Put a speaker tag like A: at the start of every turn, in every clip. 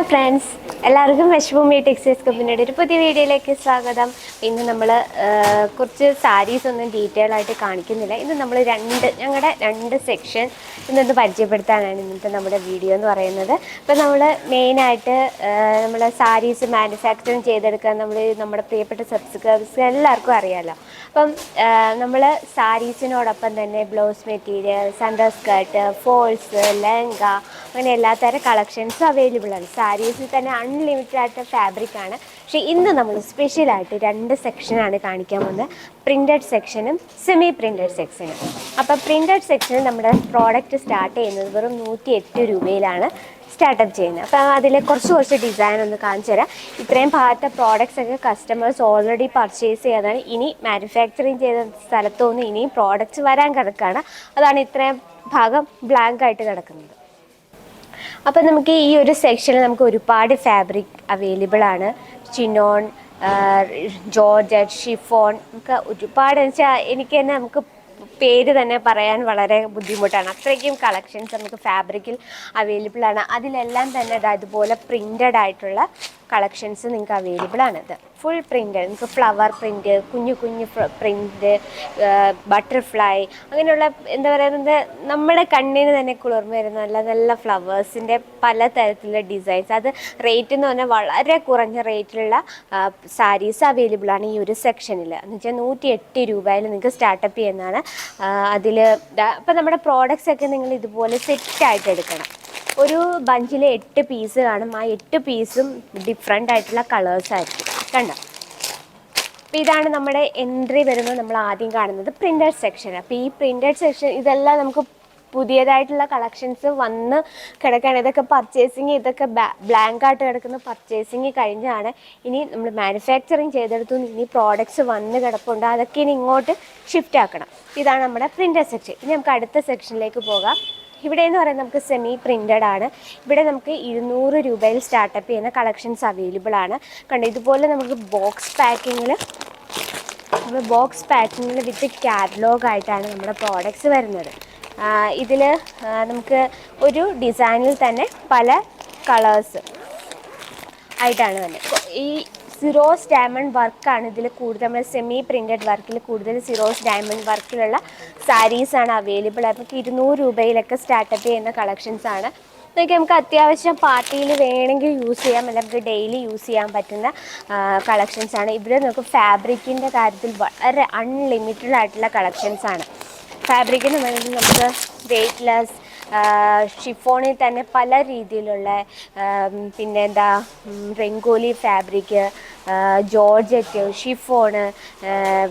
A: Hello friends എല്ലാവർക്കും വിശ്വഭൂമി textiles കമ്പനിയുടെ ഒരു പുതിയ വീഡിയോയിലേക്ക് സ്വാഗതം. ഇന്ന് നമ്മൾ കുറച്ച് സാരീസ് ഒന്നും ഡീറ്റെയിൽ ആയിട്ട് കാണിക്കുന്നില്ല. ഇന്ന് നമ്മൾ രണ്ട് ഞങ്ങളുടെ രണ്ട് സെക്ഷൻ ഇന്നൊന്ന് പരിചയപ്പെടുത്താനാണ് ഇന്നത്തെ നമ്മുടെ വീഡിയോ എന്ന് പറയുന്നത്. അപ്പോൾ നമ്മൾ മെയിനായിട്ട് നമ്മൾ സാരീസ് മാനുഫാക്ചറിങ് ചെയ്തെടുക്കാൻ നമ്മൾ നമ്മുടെ പ്രിയപ്പെട്ട സബ്സ്ക്രൈബേഴ്സ് എല്ലാവർക്കും അറിയാമല്ലോ അപ്പം നമ്മൾ സാരീസിനോടൊപ്പം തന്നെ ബ്ലൗസ് മെറ്റീരിയൽ സെൻഡർ സ്കേർട്ട് ഫോൾസ് ലഹങ്ക അങ്ങനെ എല്ലാ തരം കളക്ഷൻസും അവൈലബിൾ ആണ്. സാരീസിൽ തന്നെ അൺലിമിറ്റഡ് ആയിട്ട് ഫാബ്രിക് ആണ്. പക്ഷേ ഇന്ന് നമ്മൾ സ്പെഷ്യലായിട്ട് രണ്ട് സെക്ഷനാണ് കാണിക്കാൻ പോകുന്നത്. പ്രിന്റഡ് സെക്ഷനും സെമി പ്രിന്റഡ് സെക്ഷനും അപ്പോൾ പ്രിന്റഡ് സെക്ഷനിൽ നമ്മുടെ പ്രോഡക്റ്റ് സ്റ്റാർട്ട് ചെയ്യുന്നത് വെറും നൂറ്റി എട്ട് രൂപയിലാണ്. സ്റ്റാർട്ടപ്പ് ചെയ്യുന്നത്. അപ്പം അതിൽ കുറച്ച് കുറച്ച് ഡിസൈൻ ഒന്ന് കാണിച്ചു തരാം. ഇത്രയും ഭാഗത്തെ പ്രോഡക്റ്റ്സ് ഒക്കെ കസ്റ്റമേഴ്സ് ഓൾറെഡി പർച്ചേസ് ചെയ്തതാണ് ഇനി മാനുഫാക്ചറിങ് ചെയ്ത സ്ഥലത്തുനിന്ന് ഇനിയും പ്രോഡക്റ്റ്സ് വരാൻ കിടക്കുകയാണ്. അതാണ് ഇത്രയും ഭാഗം ബ്ലാങ്ക് ആയിട്ട് കിടക്കുന്നത്. അപ്പം നമുക്ക് ഈ ഒരു സെക്ഷനിൽ നമുക്ക് ഒരുപാട് ഫാബ്രിക് അവൈലബിൾ ആണ്. ചിനോൺ ജോർജറ്റ് ഷിഫോൺ നമുക്ക് ഒരുപാട് എന്ന് വെച്ചാൽ എനിക്ക് തന്നെ നമുക്ക് പേര് തന്നെ പറയാൻ വളരെ ബുദ്ധിമുട്ടാണ്. അത്രയ്ക്കും കളക്ഷൻസ് നമുക്ക് ഫാബ്രിക്കിൽ അവൈലബിൾ ആണ്. അതിലെല്ലാം തന്നെ ഇതുപോലെ പ്രിന്റഡ് ആയിട്ടുള്ള കളക്ഷൻസ് നിങ്ങൾക്ക് അവൈലബിൾ ആണ് ഇത് ഫുൾ പ്രിന്റ് നമുക്ക് ഫ്ലവർ പ്രിന്റ് കുഞ്ഞു കുഞ്ഞു പ്രിന്റ് ബട്ടർഫ്ലൈ അങ്ങനെയുള്ള എന്താ പറയുന്നത് നമ്മുടെ കണ്ണിന് തന്നെ കുളിർമ വരുന്ന നല്ല നല്ല ഫ്ലവേഴ്സിന്റെ പല തരത്തിലുള്ള ഡിസൈൻസ് അത് റേറ്റ് എന്ന് പറഞ്ഞാൽ വളരെ കുറഞ്ഞ റേറ്റിലുള്ള സാരീസ് അവൈലബിൾ ആണ് ഈ ഒരു സെക്ഷനിൽ എന്ന് വെച്ചാൽ നൂറ്റി എട്ട് രൂപയിൽ നിങ്ങൾക്ക് സ്റ്റാർട്ടപ്പ് ചെയ്യുന്നതാണ്. അതിൽ അപ്പം നമ്മുടെ പ്രോഡക്റ്റ്സ് ഒക്കെ നിങ്ങൾ ഇതുപോലെ സെറ്റായിട്ട് എടുക്കണം. ഒരു ബഞ്ചിൽ എട്ട് പീസ് കാണും. ആ എട്ട് പീസും ഡിഫറെന്റ് ആയിട്ടുള്ള കളേഴ്സ് ആയിരിക്കും. കണ്ടോ? അപ്പോൾ ഇതാണ് നമ്മുടെ എൻട്രി വരുന്നത് നമ്മൾ ആദ്യം കാണുന്നത് പ്രിന്റഡ് സെക്ഷൻ അപ്പോൾ ഈ പ്രിന്റഡ് സെക്ഷൻ ഇതെല്ലാം നമുക്ക് പുതിയതായിട്ടുള്ള കളക്ഷൻസ് വന്ന് കിടക്കുകയാണ് ഇതൊക്കെ പർച്ചേസിങ് ഇതൊക്കെ ബ്ലാങ്ക് ആയിട്ട് കിടക്കുന്ന പർച്ചേസിങ് കഴിഞ്ഞാണ് ഇനി നമ്മൾ മാനുഫാക്ചറിങ് ചെയ്തെടുത്തു. ഇനി പ്രോഡക്റ്റ്സ് വന്ന് കിടപ്പുണ്ട്. അതൊക്കെ ഇനി ഇങ്ങോട്ട് ഷിഫ്റ്റ് ആക്കണം. ഇതാണ് നമ്മുടെ പ്രിന്റഡ് സെക്ഷൻ ഇനി നമുക്ക് അടുത്ത സെക്ഷനിലേക്ക് പോകാം. ഇവിടെ എന്ന് പറയുന്നത് നമുക്ക് സെമി പ്രിന്റഡ് ആണ്. ഇവിടെ നമുക്ക് ഇരുന്നൂറ് രൂപയിൽ സ്റ്റാർട്ടപ്പ് ചെയ്യുന്ന കളക്ഷൻസ് അവൈലബിൾ ആണ്. കണ്ടോ ഇതുപോലെ നമുക്ക് ബോക്സ് പാക്കിങ്ങിൽ നമ്മൾ ബോക്സ് പാക്കിങ്ങിൽ വിത്ത് കാറ്റലോഗ് ആയിട്ടാണ് നമ്മുടെ പ്രോഡക്റ്റ്സ് വരുന്നത്. ഇതിൽ നമുക്ക് ഒരു ഡിസൈനിൽ തന്നെ പല കളേഴ്സ് ആയിട്ടാണ് വരുന്നത്. ഈ സിറോസ് ഡയമണ്ട് വർക്കാണ് ഇതിൽ കൂടുതൽ നമ്മൾ സെമി പ്രിന്റഡ് വർക്കിൽ കൂടുതൽ സിറോസ് ഡയമണ്ട് വർക്കിലുള്ള സാരീസാണ് അവൈലബിൾ അപ്പോൾ ഇരുന്നൂറ് രൂപയിലൊക്കെ സ്റ്റാർട്ടപ്പ് ചെയ്യുന്ന കളക്ഷൻസ് ആണ്. ഇതൊക്കെ നമുക്ക് അത്യാവശ്യം പാർട്ടിയിൽ വേണമെങ്കിൽ യൂസ് ചെയ്യാം അല്ലെങ്കിൽ ഡെയിലി യൂസ് ചെയ്യാൻ പറ്റുന്ന കളക്ഷൻസ് ആണ്. ഇവിടെ നമുക്ക് ഫാബ്രിക്കിന്റെ കാര്യത്തിൽ വളരെ അൺലിമിറ്റഡ് ആയിട്ടുള്ള കളക്ഷൻസ് ആണ്. ഫാബ്രിക്കിന് പറയുന്നത് നമുക്ക് വെയ്റ്റ്ലെസ് ഷിഫോണിൽ തന്നെ പല രീതിയിലുള്ള പിന്നെ എന്താ Rangoli fabric georgette chiffon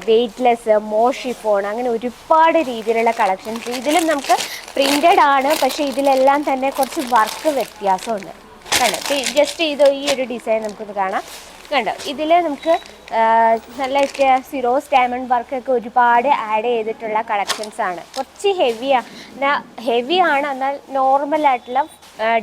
A: weightless മോ ഷിഫോൺ അങ്ങനെ ഒരുപാട് രീതിയിലുള്ള കളക്ഷൻസ്. ഇതിലും നമുക്ക് പ്രിന്റഡ് ആണ് പക്ഷേ ഇതിലെല്ലാം തന്നെ കുറച്ച് വർക്ക് വ്യത്യാസമുണ്ട്. കണ്ടോ? ജസ്റ്റ് ഇത് ഈ ഒരു ഡിസൈൻ നമുക്കൊന്ന് കാണാം. കണ്ടോ? ഇതിൽ നമുക്ക് നല്ല സിറോസ് ഡയമണ്ട് വർക്കൊക്കെ ഒരുപാട് ആഡ് ചെയ്തിട്ടുള്ള കളക്ഷൻസ് ആണ്. കുറച്ച് ഹെവിയാണ് ഹെവി ആണ് എന്നാൽ നോർമൽ ആയിട്ടുള്ള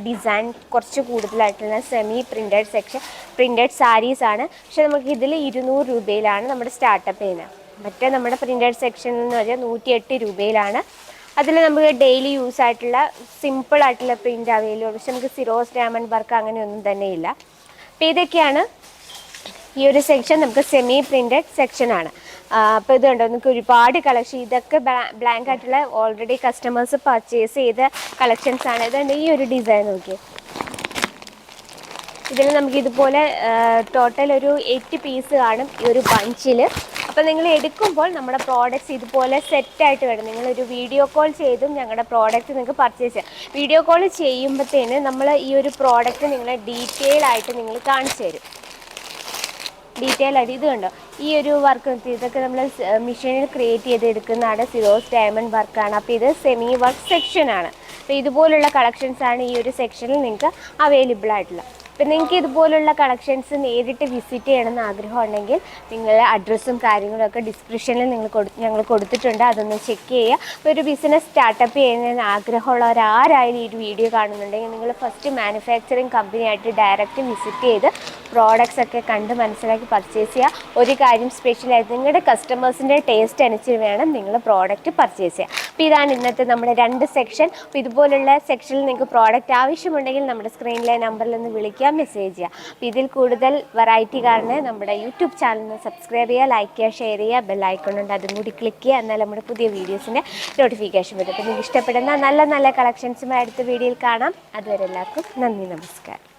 A: ഡിസൈൻ കുറച്ച് കൂടുതലായിട്ടുള്ള semi printed section printed saris ആണ്. പക്ഷെ നമുക്ക് ഇതിൽ ഇരുന്നൂറ് രൂപയിലാണ് നമ്മുടെ സ്റ്റാർട്ടപ്പ് ചെയ്യുന്നത്. മറ്റേ നമ്മുടെ പ്രിന്റഡ് സെക്ഷൻ എന്ന് പറഞ്ഞാൽ നൂറ്റിയെട്ട് രൂപയിലാണ്. അതിൽ നമുക്ക് ഡെയിലി യൂസ് ആയിട്ടുള്ള സിമ്പിൾ ആയിട്ടുള്ള പ്രിന്റ് അവൈലബിൾ പക്ഷെ നമുക്ക് സിറോസ് ഡയമണ്ട് വർക്ക് അങ്ങനെയൊന്നും തന്നെ ഇല്ല. അപ്പോൾ ഇതൊക്കെയാണ് ഈ ഒരു സെക്ഷൻ നമുക്ക് സെമി പ്രിന്റഡ് സെക്ഷനാണ് അപ്പോൾ ഇത് കണ്ടോ നമുക്ക് ഒരുപാട് കളക്ഷൻ ഇതൊക്കെ ബ്ലാങ്ക് ആയിട്ടുള്ള ഓൾറെഡി കസ്റ്റമേഴ്സ് പർച്ചേസ് ചെയ്ത കളക്ഷൻസ് ആണ്. ഇതുണ്ട് ഈ ഒരു ഡിസൈൻ നോക്കി ഇതിൽ നമുക്ക് ഇതുപോലെ ടോട്ടൽ ഒരു എയ്റ്റ് പീസ് കാണും ഈ ഒരു ബഞ്ചിൽ അപ്പോൾ നിങ്ങൾ എടുക്കുമ്പോൾ നമ്മുടെ പ്രോഡക്റ്റ്സ് ഇതുപോലെ സെറ്റായിട്ട് വരും. നിങ്ങളൊരു വീഡിയോ കോൾ ചെയ്തും ഞങ്ങളുടെ പ്രോഡക്റ്റ് നിങ്ങൾക്ക് പർച്ചേസ് ചെയ്യാം. വീഡിയോ കോൾ ചെയ്യുമ്പോഴത്തേന് നമ്മൾ ഈ ഒരു പ്രോഡക്റ്റ് നിങ്ങളെ ഡീറ്റെയിൽ ആയിട്ട് നിങ്ങൾ കാണിച്ചു തരും. ഡീറ്റെയിൽ ആയിട്ട് ഇത് കണ്ടോ? ഈ ഒരു വർക്ക് ഇതൊക്കെ നമ്മൾ മെഷീനിൽ ക്രിയേറ്റ് ചെയ്ത് എടുക്കുന്നതാണ് സിറോസ് ഡയമണ്ട് വർക്കാണ് അപ്പോൾ ഇത് സെമി വർക്ക് സെക്ഷനാണ് അപ്പോൾ ഇതുപോലുള്ള കളക്ഷൻസ് ആണ് ഈ ഒരു സെക്ഷനിൽ നിങ്ങൾക്ക് അവൈലബിൾ ആയിട്ടുള്ളത് അപ്പം നിങ്ങൾക്ക് ഇതുപോലുള്ള കളക്ഷൻസ് നേരിട്ട് വിസിറ്റ് ചെയ്യണമെന്ന് ആഗ്രഹം ഉണ്ടെങ്കിൽ നിങ്ങളുടെ അഡ്രസ്സും കാര്യങ്ങളൊക്കെ ഡിസ്ക്രിപ്ഷനിൽ നിങ്ങൾ കൊടു ഞങ്ങൾ കൊടുത്തിട്ടുണ്ട്. അതൊന്ന് ചെക്ക് ചെയ്യുക. അപ്പോൾ ഒരു ബിസിനസ് സ്റ്റാർട്ടപ്പ് ചെയ്യുന്നതിന് ആഗ്രഹമുള്ള ആരായാലും ഈ ഒരു വീഡിയോ കാണുന്നുണ്ടെങ്കിൽ നിങ്ങൾ ഫസ്റ്റ് മാനുഫാക്ചറിങ് കമ്പനിയായിട്ട് ഡയറക്റ്റ് വിസിറ്റ് ചെയ്ത് പ്രോഡക്റ്റ്സ് ഒക്കെ കണ്ട് മനസ്സിലാക്കി പർച്ചേസ് ചെയ്യുക ഒരു കാര്യം സ്പെഷ്യലായിട്ട് നിങ്ങളുടെ കസ്റ്റമേഴ്സിന്റെ ടേസ്റ്റ് അനുസരിച്ച് വേണം നിങ്ങൾ പ്രോഡക്റ്റ് പർച്ചേസ് ചെയ്യുക അപ്പോൾ ഇതാണ് ഇന്നത്തെ നമ്മുടെ രണ്ട് സെക്ഷൻ അപ്പോൾ ഇതുപോലുള്ള സെക്ഷനിൽ നിങ്ങൾക്ക് പ്രോഡക്റ്റ് ആവശ്യമുണ്ടെങ്കിൽ നമ്മുടെ സ്ക്രീനിലെ നമ്പറിൽ നിന്ന് വിളിക്കുക മെസ്സേജ് ചെയ്യുക. അപ്പോൾ ഇതിൽ കൂടുതൽ വെറൈറ്റി കാരണം നമ്മുടെ യൂട്യൂബ് ചാനൽ സബ്സ്ക്രൈബ് ചെയ്യുക ലൈക്ക് ചെയ്യുക ഷെയർ ചെയ്യുക ബെൽ ഐക്കൺ ഉണ്ട് അതും കൂടി ക്ലിക്ക് ചെയ്യുക എന്നാൽ നമ്മുടെ പുതിയ വീഡിയോസിന്റെ നോട്ടിഫിക്കേഷൻ വരും. അപ്പോൾ നിങ്ങൾക്ക് ഇഷ്ടപ്പെടുന്ന നല്ല നല്ല കളക്ഷൻസുമായി അടുത്ത വീഡിയോയിൽ കാണാം. അതുവരെ എല്ലാവർക്കും നന്ദി നമസ്കാരം.